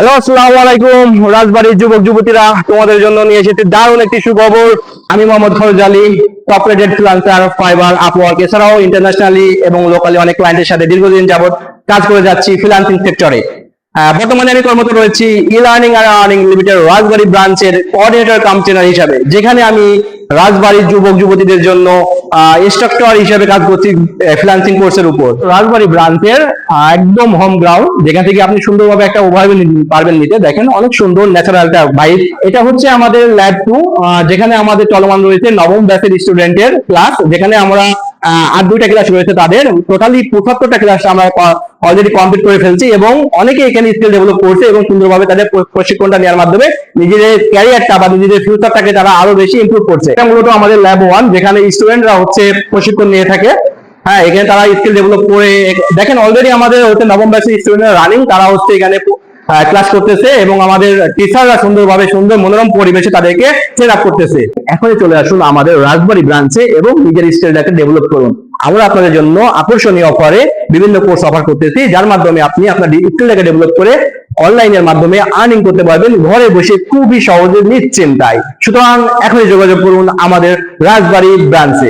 Hello, আসসালামু আলাইকুম। রাজবাড়ির যুবক, যুবতীরা, তোমাদের জন্য নিয়ে এসেছি দারুণ একটি সুখবর। আমি Mohammad Faraj Ali top rated freelancer Fiverr Upwork এছাড়াও ইন্টারন্যাশনালি এবং লোকালি অনেক ক্লায়েন্টের সাথে দীর্ঘদিন যাবত কাজ করে যাচ্ছি ফ্রিলান্সিং সেক্টরে বর্তমানে আমি কর্মরত রয়েছি ই লার্নিং আর আর্নিং লিমিটেড রাজবাড়ি ব্রাঞ্চের কোঅর্ডিনেটর কাম ট্রেনার হিসাবে, যেখানে আমি রাজবাড়ির যুবক যুবতীদের জন্য ইনস্ট্রাক্টর হিসেবে কাজ করছি ফ্রিলান্সিং কোর্সের উপর। রাজবাড়ি ব্রাঞ্চের একদম হোম গ্রাউন্ড যেখান থেকে আপনি সুন্দরভাবে একটা ওভারভিউ পারবেন নিতে। দেখেন, অনেক সুন্দর ন্যাচারাল ন্যাচারালটা বাইক এটা হচ্ছে আমাদের ল্যাব টু যেখানে আমাদের চলমান রয়েছে নবম ব্যাচের স্টুডেন্টের ক্লাস যেখানে আমরা আর দুইটা ক্লাস রয়েছে তাদের। টোটালি পঁচাত্তরটা ক্লাস আমরা অলরেডি কমপ্লিট করে ফেলছি এবং অনেকে এখানে স্কিল ডেভেলপ করছে এবং সুন্দরভাবে তাদের প্রশিক্ষণটা নেওয়ার মাধ্যমে নিজেদের ক্যারিয়ারটা বা নিজেদের ফিউচারটাকে তারা আরও বেশি ইমপ্রুভ করছে। এটা মূলত আমাদের ল্যাব ওয়ান যেখানে স্টুডেন্টরা হচ্ছে প্রশিক্ষণ নিয়ে থাকে। হ্যাঁ এখানে তারা স্কিল ডেভেলপ করে দেখেন অলরেডি আমাদের হচ্ছে নবম ব্যাচের স্টুডেন্টরা রানিং তারা হচ্ছে এখানে ক্লাস করতেছে এবং আমাদের টিচাররা সুন্দরভাবে সুন্দর মনোরম পরিবেশে তাদেরকে ট্রেন আপ করতেছে। এখনই চলে আসুন আমাদের রাজবাড়ি ব্রাঞ্চে এবং নিজের স্কিলটাকে ডেভেলপ করুন। আমরা আপনাদের জন্য আকর্ষণীয় অফারে বিভিন্ন কোর্স অফার করতেছি, যার মাধ্যমে আপনি আপনার স্কিলটাকে ডেভেলপ করে অনলাইনের মাধ্যমে আর্নিং করতে পারবেন। ঘরে বসে খুবই সহজে নিশ্চিন্তায়। সুতরাং এখনই যোগাযোগ করুন আমাদের রাজবাড়ি ব্রাঞ্চে